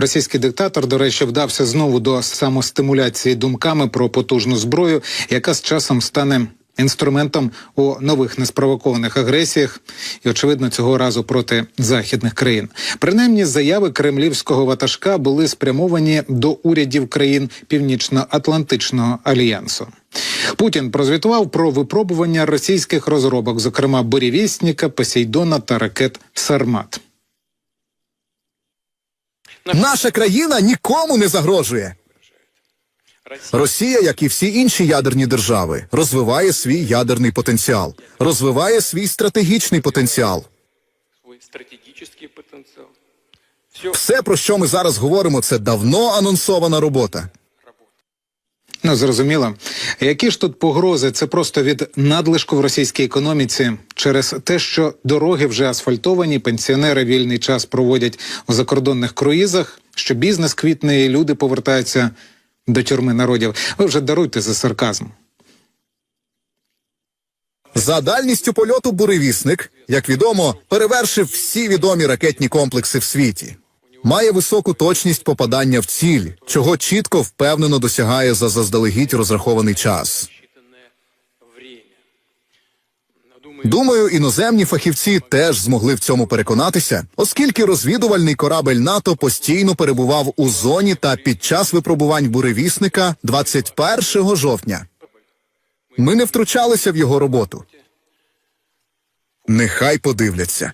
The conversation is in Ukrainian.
Російський диктатор, до речі, вдався знову до самостимуляції думками про потужну зброю, яка з часом стане інструментом у нових неспровокованих агресіях, і очевидно цього разу проти західних країн. Принаймні, заяви кремлівського ватажка були спрямовані до урядів країн Північно-Атлантичного альянсу. Путін прозвітував про випробування російських розробок, зокрема бурєвістника, Посейдона та ракет Сармат. Наша країна нікому не загрожує. Росія, як і всі інші ядерні держави, розвиває свій ядерний потенціал, розвиває свій стратегічний потенціал. Все, про що ми зараз говоримо, це давно анонсована робота. Ну, зрозуміло. Які ж тут погрози? Це просто від надлишку в російській економіці через те, що дороги вже асфальтовані, пенсіонери вільний час проводять у закордонних круїзах, що бізнес квітне і люди повертаються до тюрми народів. Ви вже даруйте за сарказм. За дальністю польоту буревісник, як відомо, перевершив всі відомі ракетні комплекси в світі. Має високу точність попадання в ціль, чого чітко впевнено досягає за заздалегідь розрахований час. Думаю, іноземні фахівці теж змогли в цьому переконатися, оскільки розвідувальний корабель НАТО постійно перебував у зоні та під час випробувань буревісника 21 жовтня. Ми не втручалися в його роботу. Нехай подивляться.